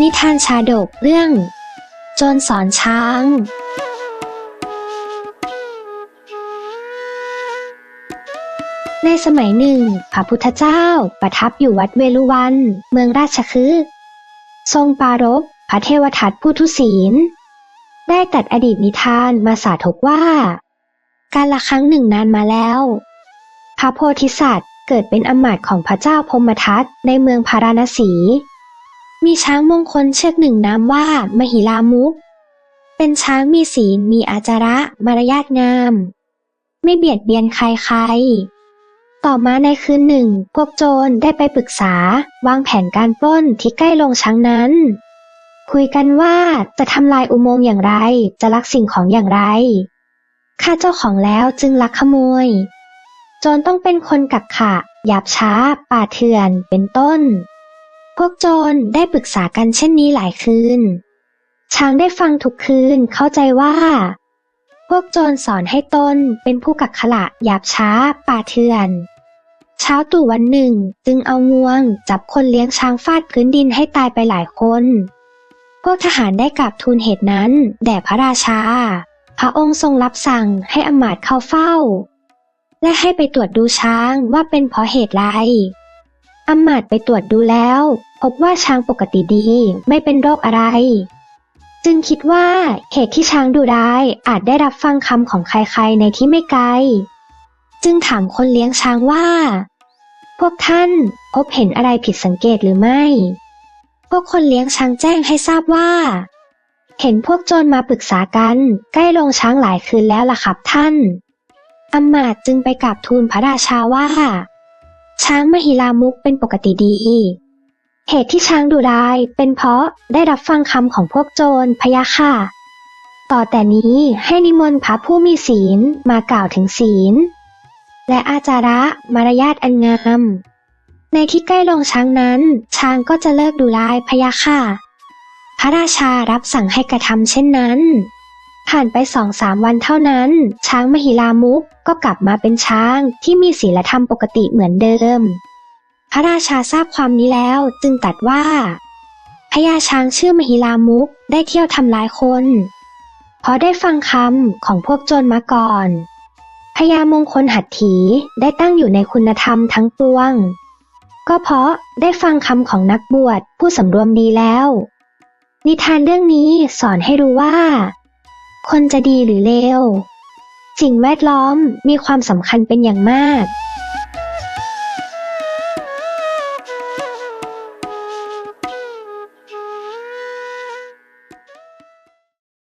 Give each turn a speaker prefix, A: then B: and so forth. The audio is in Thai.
A: นิทานชาดกเรื่อง โจรสอนช้าง ในสมัยหนึ่ง พระพุทธเจ้าประทับอยู่วัดเวลุวัน เมืองราชคฤห์ทรงปารภพระเทวทัตผู้ทุศีล ได้ตัดอดีตนิทานมาสาธกว่า การละครั้งหนึ่งนานมาแล้ว พระโพธิสัตว์เกิดเป็นอมาตย์ของพระเจ้าพมทัตในเมืองพาราณสี มีช้างมงคลเชือกหนึ่งนามว่า มหิลามุก เป็นช้างมีศีลมีอาจาระมารยาทงาม ไม่เบียดเบียนใครๆต่อมาในคืนหนึ่ง พวกโจรได้ไปปรึกษา วางแผนการปล้นที่ใกล้โรงช้างนั้น คุยกันว่าจะทำลายอุโมงค์อย่างไร จะลักสิ่งของอย่างไรฆ่าเจ้าของแล้วจึงลักขโมย โจรต้องเป็นคนกักขะหยาบช้า ป่าเถื่อน เป็นต้น วกโจรได้ปรึกษากันเช่นนี้หลายคืน ช้างได้ฟังทุกคืนเข้าใจว่า พวกโจรสอนให้ตนเป็นผู้กักขละหยาบช้าป่าเถื่อน เช้าตู่วันหนึ่งจึงเอางวงจับคนเลี้ยงช้างฟาดพื้นดินให้ตายไปหลายคน พวกทหารได้กราบทูลเหตุนั้นแด่พระราชา พระองค์ทรงรับสั่งให้อมาตย์เข้าเฝ้า และให้ไปตรวจดูช้างว่าเป็นเพราะเหตุไร อำมาตไปตรวจดูแล้ว พบว่าช้างปกติดี ไม่เป็นโรคอะไร จึงคิดว่าเหตุที่ช้างดูได้ายอาจได้รับฟังคำของใครๆในที่ไม่ไกล จึงถามคนเลี้ยงช้างว่า พวกท่านพบเห็นอะไรผิดสังเกตหรือไม่ พวกคนเลี้ยงช้างแจ้งให้ทราบว่า เห็นพวกโจรมาปรึกษากันใกล้โรงช้างหลายคืนแล้วล่ะครับท่านอำมาตจึงไปกราบทูลพระราชาว่า ช้างมหิลามุกเป็นปกติดี เหตุที่ช้างดูได้ายเป็นเพราะได้รับฟังคำของพวกโจรพยะค่ะ ต่อแต่นี้ให้นิมนต์พระผู้มีศีลมากล่าวถึงศีล และอาจาระมารยาทอันงาม ในที่ใกล้โรงช้างนั้น ช้างก็จะเลิกดูร้ายพยะค่ะ พระราชารับสั่งให้กระทำเช่นนั้น ผ่านไปสองสามวันเท่านั้น ช้างมหิลามุกก็กลับมาเป็นช้างที่มีศีลธรรมปกติเหมือนเดิม พระราชาทราบความนี้แล้วจึงตัดว่าพญาช้างชื่อมหิลามุกได้เที่ยวทำร้ายคนเพราะได้ฟังคำของพวกโจรมาก่อนพญามงคลหัตถีได้ตั้งอยู่ในคุณธรรมทั้งปวง ก็เพราะได้ฟังคำของนักบวชผู้สำรวมดีแล้ว นิทานเรื่องนี้สอนให้รู้ว่า คนจะดีหรือเลวสิ่งแวดล้อมมีความสำคัญเป็นอย่างมาก